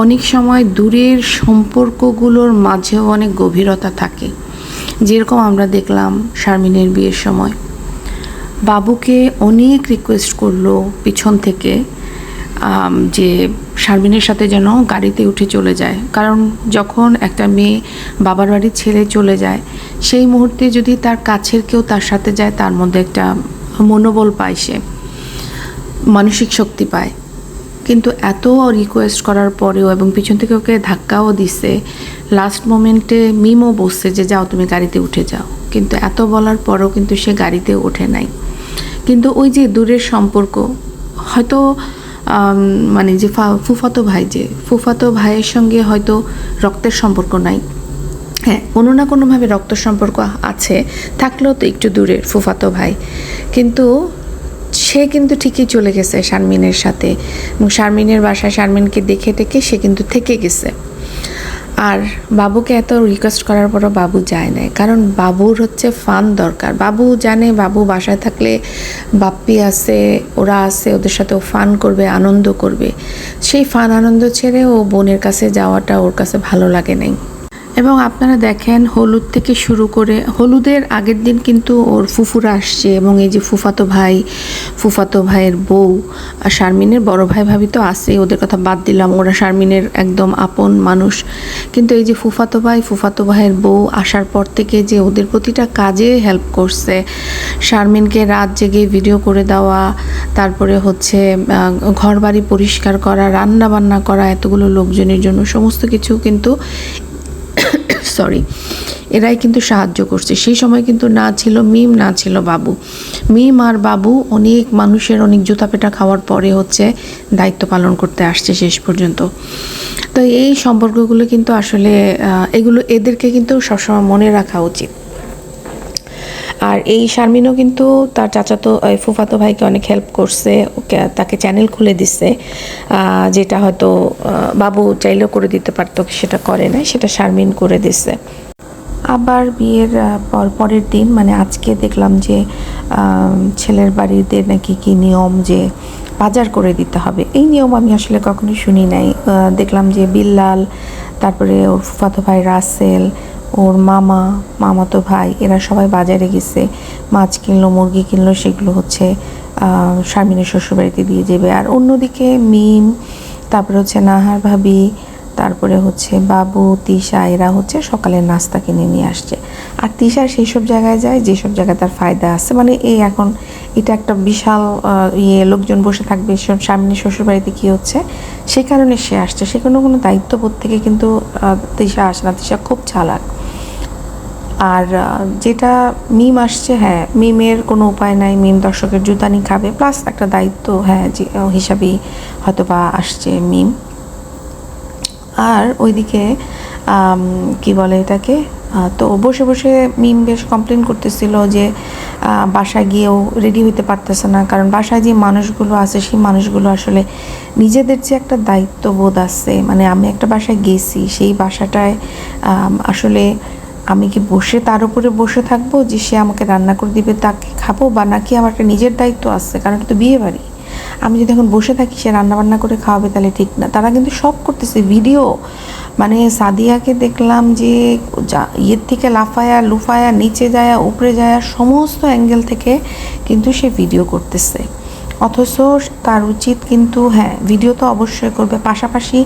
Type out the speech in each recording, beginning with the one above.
অনেক সময় দূরের সম্পর্কগুলোর মাঝেও অনেক গভীরতা থাকে। যেরকম আমরা দেখলাম শারমিনের বিয়ের সময়। বাবুকে অনেক রিকোয়েস্ট করল পিছন থেকে যে শারমিনের সাথে যেন গাড়িতে উঠে চলে যায়। কারণ যখন একটা মেয়ে বাবার বাড়ির ছেলে চলে যায়, সেই মুহূর্তে যদি তার কাছের কেউ তার সাথে যায়, তার মধ্যে একটা মনোবল পায় সে, মানসিক শক্তি পায়। কিন্তু এত রিকোয়েস্ট করার পরেও এবং পিছন থেকে ওকে ধাক্কাও দিছে লাস্ট মোমেন্টে মিমও বসছে যে, যাও, তুমি গাড়িতে উঠে যাও। কিন্তু এত বলার পরও কিন্তু সে গাড়িতে ওঠে নাই। কিন্তু ওই যে দূরের সম্পর্ক, হয়তো মানে যে ফুফাতো ভাই যে, ফুফাতো ভাইয়ের সঙ্গে হয়তো রক্তের সম্পর্ক নাই। হ্যাঁ কোনো না কোনোভাবে রক্ত সম্পর্ক আছে, থাকলেও তো একটু দূরের ফুফাতো ভাই। কিন্তু সে কিন্তু ঠিকই চলে গেছে শারমিনের সাথে। এবং শারমিনের বাসায় শারমিনকে দেখে টেকে সে কিন্তু থেকে গেছে। আর বাবুকে এত রিকোয়েস্ট করার পরও বাবু যায় নাই। কারণ বাবুর হচ্ছে ফান দরকার। বাবু জানে বাবু বাসায় থাকলে বাপ্পি আছে, ওরা আছে, ওদের সাথে ও ফান করবে, আনন্দ করবে। সেই ফান আনন্দ ছেড়ে ও বোনের কাছে যাওয়াটা ওর কাছে ভালো লাগে নাই। এবং আপনারা দেখেন হলুদ থেকে শুরু করে, হলুদের আগের দিন কিন্তু ওর ফুফুরা আসছে এবং এই যে ফুফাতো ভাই, ফুফাতো ভাইয়ের বউ আর শারমিনের বড় ভাই ভাবি তো আছে ওদের কথা বাদ দিলাম, ওরা শারমিনের একদম আপন মানুষ। কিন্তু এই যে ফুফাতো ভাই, ফুফাতো ভাইয়ের বউ আসার পর থেকে যে ওদের প্রতিটা কাজে হেল্প করছে, শারমিনকে রাত জেগে ভিডিও করে দেওয়া, তারপরে হচ্ছে ঘর বাড়ি পরিষ্কার করা রান্না বান্না করা, এতগুলো লোকজনের জন্য সমস্ত কিছু কিন্তু সরি এরাই কিন্তু সাহায্য করছে। সেই সময় কিন্তু না ছিল মিম, না ছিল বাবু। মিম আর বাবু অনেক মানুষের অনেক জুতা পেটা খাওয়ার পরে হচ্ছে দায়িত্ব পালন করতে আসছে শেষ পর্যন্ত। তো এই সম্পর্কগুলো কিন্তু আসলে এগুলো এদেরকে কিন্তু সবসময় মনে রাখা উচিত। আর এই শারমিনও কিন্তু তার চাচাতো ফুফাতো ভাইকে অনেক হেল্প করছে তাকে চ্যানেল খুলে দিছে যেটা হয়তো বাবু চাইলেও করে দিতে পারতো, সেটা করে না সেটা শারমিন করে দিছে। আবার বিয়ের পর, পরের দিন মানে আজকে দেখলাম যে ছেলের বাড়িতে নাকি কি নিয়ম যে বাজার করে দিতে হবে, এই নিয়ম আমি আসলে কখনোই শুনি নাই। দেখলাম যে বিল্লাল, তারপরে ওর ফুফাতো ভাই রাসেল ওর মামা, মামাতো ভাই, এরা সবাই বাজারে গেছে। মাছ কিনলো, মুরগি কিনলো, সেগুলো হচ্ছে শারমিনের শ্বশুরবাড়িতে দিয়ে যাবে। আর অন্যদিকে মিম, তারপরে হচ্ছে নাহার ভাবি, তারপরে হচ্ছে বাবু, তিশা, এরা হচ্ছে সকালের নাস্তা কিনে নিয়ে আসছে। আর তিশা সেই সব জায়গায় যায় যেসব জায়গায় তার ফায়দা আছে। মানে এই এখন এটা একটা বিশাল ইয়ে লোকজন বসে থাকবে সব সামনে শ্বশুরবাড়িতে কী হচ্ছে? সে কারণে সে আসছে। সে কোনো কোনো দায়িত্ববোধ থেকে কিন্তু তিশা আসে না। তিশা খুব চালাক। আর যেটা মিম আসছে হ্যাঁ মিমের কোনো উপায় নাই, মিম দর্শকের জুতানি খাবে, প্লাস একটা দায়িত্ব হ্যাঁ যে হিসাবেই হয়তো বা আসছে মিম। আর ওইদিকে কি বলে এটাকে তো বসে বসে মিম বেশ কমপ্লেন করতেছিল যে বাসায় গিয়েও রেডি হইতে পারতেছে না, কারণ বাসায় যে মানুষগুলো আছে, সেই মানুষগুলো আসলে নিজেদের যে একটা দায়িত্ববোধ আছে মানে আমি একটা বাসায় গেছি, সেই বাসাটায় আসলে আমি কি বসে তার উপরে বসে থাকব যে সে আমাকে রান্না করে দিবে, তাকে খাব বা নাকি আমার একটা নিজের দায়িত্ব আছে? কারণ এটা তো বিয়ে বাড়ি। আমি যদি এখন বসে থাকি, সে রান্না বান্না করে খাওয়াবে তাহলে ঠিক না। তারা কিন্তু সব করতেছে। ভিডিও মানে সাদিয়াকে দেখলাম যে যা, ইয়ের থেকে লাফায়া, লুফায়া, নিচে যায়, উপরে যায়, সমস্ত অ্যাঙ্গেল থেকে কিন্তু সে ভিডিও করতেছে। অথচ তার উচিত কিন্তু হ্যাঁ ভিডিও তো অবশ্যই করবে। পাশাপাশি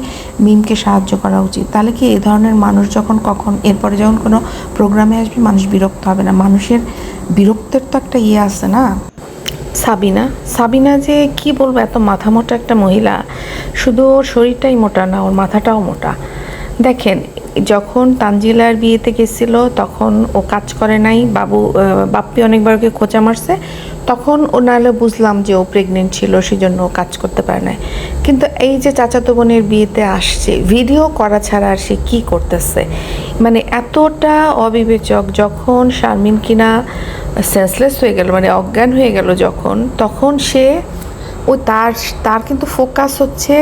মিমকে সাহায্য করা উচিত। তাহলে কি এই ধরনের মানুষ যখন কখন, এরপরে যখন কোনো প্রোগ্রামে আসবে, মানুষ বিরক্ত হবে না? মানুষের বিরক্তের তো একটা ইয়ে আছে না? সাবিনা সাবিনা যে কি বলব, এত মাথা মোটা একটা মহিলা। শুধু ওর শরীরটাই মোটা না, ওর মাথাটাও মোটা। দেখেন, যখন তানজিলার বিয়েতে গেছিল, তখন ও কাজ করে নাই, বাবু বাপ্পি অনেকবার ওকে খোঁচা মারছে, তখন ও নাহলে বুঝলাম যে ও প্রেগনেন্ট ছিল, সেজন্য ও কাজ করতে পারে নাই। কিন্তু এই যে চাচাতো বোনের বিয়েতে আসছে ভিডিও করা ছাড়া আর সে কী করতেছে? মানে এতটা অবিবেচক, যখন শারমিন কিনা সেন্সলেস হয়ে গেল মানে অজ্ঞান হয়ে গেল যখন, তখন সে ও তার তার কিন্তু ফোকাস হচ্ছে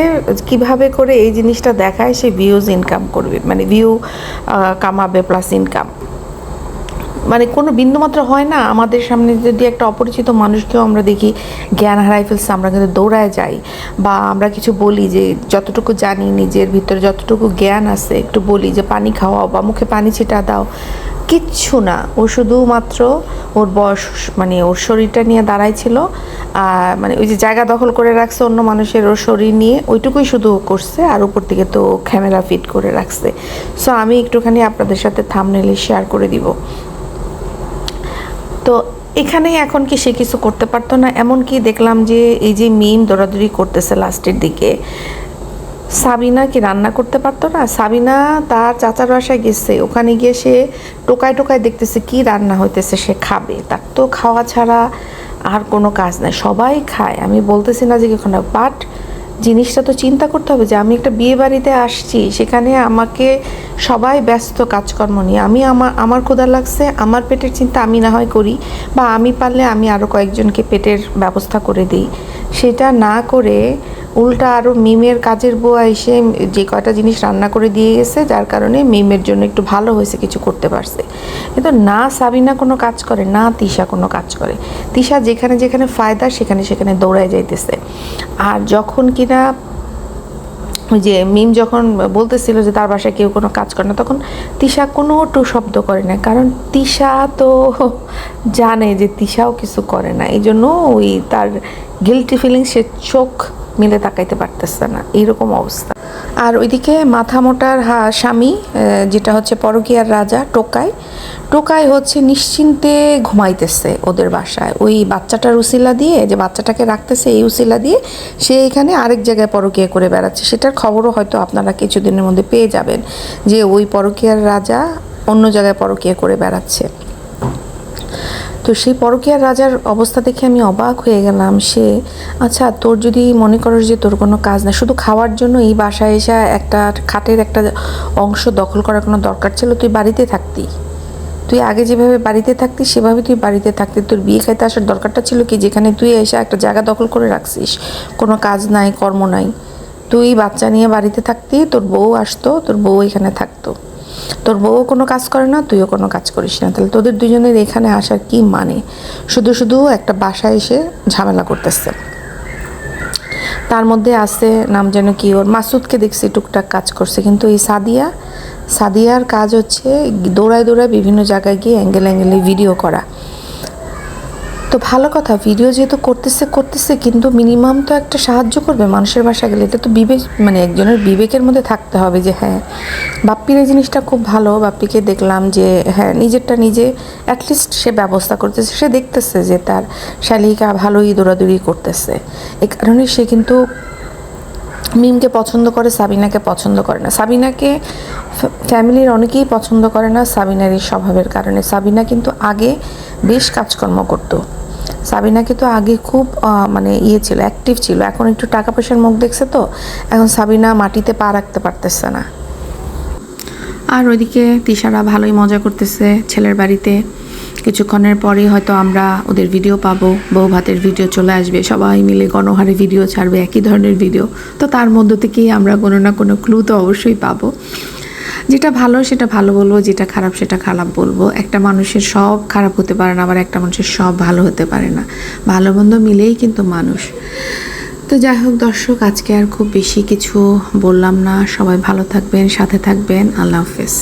কীভাবে করে এই জিনিসটা দেখায় সে ভিউজ ইনকাম করবে মানে ভিউ কামাবে প্লাস ইনকাম মানে কোনো বিন্দুমাত্র হয় না। আমাদের সামনে যদি একটা অপরিচিত মানুষকেও আমরা দেখি, জ্ঞান হারাই ফেলছে, আমরা কিন্তু দৌড়ায় যাই বা আমরা কিছু বলি যে যতটুকু জানি নিজের ভিতরে যতটুকু জ্ঞান আছে, একটু বলি যে পানি খাওয়াও বা মুখে পানি ছিটা দাও। কিচ্ছু না। ও শুধুমাত্র ওর বয়স মানে ওর শরীরটা নিয়ে দাঁড়াইছিল মানে ওই যে জায়গা দখল করে রাখছে অন্য মানুষের ওর শরীর নিয়ে, ওইটুকুই শুধু করছে আর উপর থেকে তো ক্যামেরা ফিট করে রাখছে। সো আমি একটুখানি আপনাদের সাথে থামনেলে শেয়ার করে দিব। তো এখানে এখন কি সে কিছু করতে পারতো না? এমনকি দেখলাম যে এই যে মিম দৌড়াদৌড়ি করতেছে লাস্টের দিকে, সাবিনা কি রান্না করতে পারতো না? সাবিনা তার চাচার বাসায় গেছে, ওখানে গিয়ে সে টোকায় টোকায় দেখতেছে কি রান্না হইতেছে, সে খাবে। তার তো খাওয়া ছাড়া আর কোনো কাজ নাই, সবাই খায়। আমি বলতেছি না যে কি না বাট জিনিসটা তো চিন্তা করতে হবে যে আমি একটা বিয়ে বাড়িতে আসছি, সেখানে আমাকে সবাই ব্যস্ত কাজকর্ম নিয়ে। আমি আমার আমার ক্ষুধা লাগছে, আমার পেটের চিন্তা আমি না হয় করি, বা আমি পারলে আমি আরও কয়েকজনকে পেটের ব্যবস্থা করে দিই। সেটা না করে উল্টা আরও মিমের কাজের বুয়া এসে যে কয়টা জিনিস রান্না করে দিয়ে গেছে, যার কারণে মিমের জন্য একটু ভালো হয়েছে কিছু করতে পারছে। কিন্তু না সাবিনা কোনো কাজ করে, না তিশা কোনো কাজ করে। তিশা যেখানে যেখানে ফায়দা, সেখানে সেখানে দৌড়ায় যাইতেছে। আর যখন কিনা যে মিম যখন বলতেছিল যে তার বাসায় কেউ কোনো কাজ করে না, তখন তিশা কোনো টু শব্দ করে না। কারণ তিশা তো জানে যে তিশাও কিছু করে না। এই জন্য ওই তার গিলটি ফিলিং সে চোখ মিলে তাকাইতে পারতেছে না। এইরকম অবস্থা। আর ওইদিকে মাথা মোটার হা, স্বামী যেটা হচ্ছে পরকীয়ার রাজা, টোকাই। টোকাই হচ্ছে নিশ্চিন্তে ঘুমাইতেছে ওদের বাসায়। ওই বাচ্চাটার উসিলা দিয়ে, যে বাচ্চাটাকে রাখতেছে এই উসিলা দিয়ে, সে এখানে আরেক জায়গায় পরকীয়া করে বেড়াচ্ছে। সেটার খবরও হয়তো আপনারা কিছুদিনের মধ্যে পেয়ে যাবেন যে ওই পরকীয়ার রাজা অন্য জায়গায় পরকীয়া করে বেড়াচ্ছে। তো সেই পরকীয়ার রাজার অবস্থা দেখে আমি অবাক হয়ে গেলাম। সে আচ্ছা তোর যদি মনে করো যে তোর কোনো কাজ না শুধু খাওয়ার জন্য এই বাসায় এসে একটা খাটের একটা অংশ দখল করার কোনো দরকার ছিল, তুই বাড়িতে থাকতি? তুই আগে যেভাবে বাড়িতে থাকতি, সেভাবে তুই বাড়িতে থাকতি। তোর বিয়ে খাইতে আসার দরকারটা ছিল কি? যেখানে তুই এসে একটা জায়গা দখল করে রাখছিস। কোনো কাজ নাই, কর্ম নাই। তুই বাচ্চা নিয়ে বাড়িতে থাকতি, তোর বউ আসতো, তোর বউ এখানে থাকতো। তোর বউও কোনো কাজ করে না, তুইও কোনো কাজ করিস না। তাহলে তোদের দুজনের এখানে আসার কি মানে? শুধু শুধু একটা বাসায় এসে ঝামেলা করতেছে। তার মধ্যে আছে নাম যেন কি ওর, মাসুদকে দেখছি টুকটাক কাজ করছে, কিন্তু এই সাদিয়া, সাদিয়ার কাজ হচ্ছে দৌড়ায় দৌড়ায় বিভিন্ন জায়গায় গিয়ে অ্যাঙ্গেল অ্যাঙ্গেলে ভিডিও করা। তো ভালো কথা ভিডিও যেহেতু করতেছে করতেছে, কিন্তু মিনিমাম তো একটা সাহায্য করবে মানুষের বাসা গেলে। এটা তো বিবেক মানে একজনের বিবেকের মধ্যে থাকতে হবে যে হ্যাঁ বাপ্পির এই জিনিসটা খুব ভালো, বাপ্পিকে দেখলাম যে হ্যাঁ নিজেরটা নিজে অ্যাটলিস্ট সে ব্যবস্থা করতেছে, সে দেখতেছে যে তার শালিকা ভালোই দৌড়াদৌড়ি করতেছে। এ কারণে সে কিন্তু মিমকে পছন্দ করে, সাবিনাকে পছন্দ করে না। সাবিনাকে ফ্যামিলির অনেকেই পছন্দ করে না সাবিনার এই স্বভাবের কারণে। সাবিনা কিন্তু আগে বেশ কাজকর্ম করতো। সাবিনা কিন্তু আগে খুব মানে ইয়ে ছিল অ্যাক্টিভ ছিল। এখন একটু টাকা পয়সার মুখ দেখছে তো, এখন সাবিনা মাটিতে পা রাখতে পারতেছে না। আর ওইদিকে তিশারা ভালোই মজা করতেছে ছেলের বাড়িতে। কিছুক্ষণের পরেই হয়তো আমরা ওদের ভিডিও পাবো, বউ ভাতের ভিডিও চলে আসবে, সবাই মিলে গণহারে ভিডিও ছাড়বে, একই ধরনের ভিডিও তো তার মধ্য থেকেই আমরা কোনো না কোনো ক্লু তো অবশ্যই পাবো। যেটা ভালো সেটা ভালো বলব, যেটা খারাপ সেটা খারাপ বলব। একটা মানুষের সব খারাপ হতে পারে না, আবার একটা মানুষের সব ভালো হতে পারে না। ভালো মন্দ মিলেই কিন্তু মানুষ। তো যাই হোক দর্শক, আজকে আর খুব বেশি কিছু বললাম না। সবাই ভালো থাকবেন, সাথে থাকবেন। আল্লাহ হাফেজ।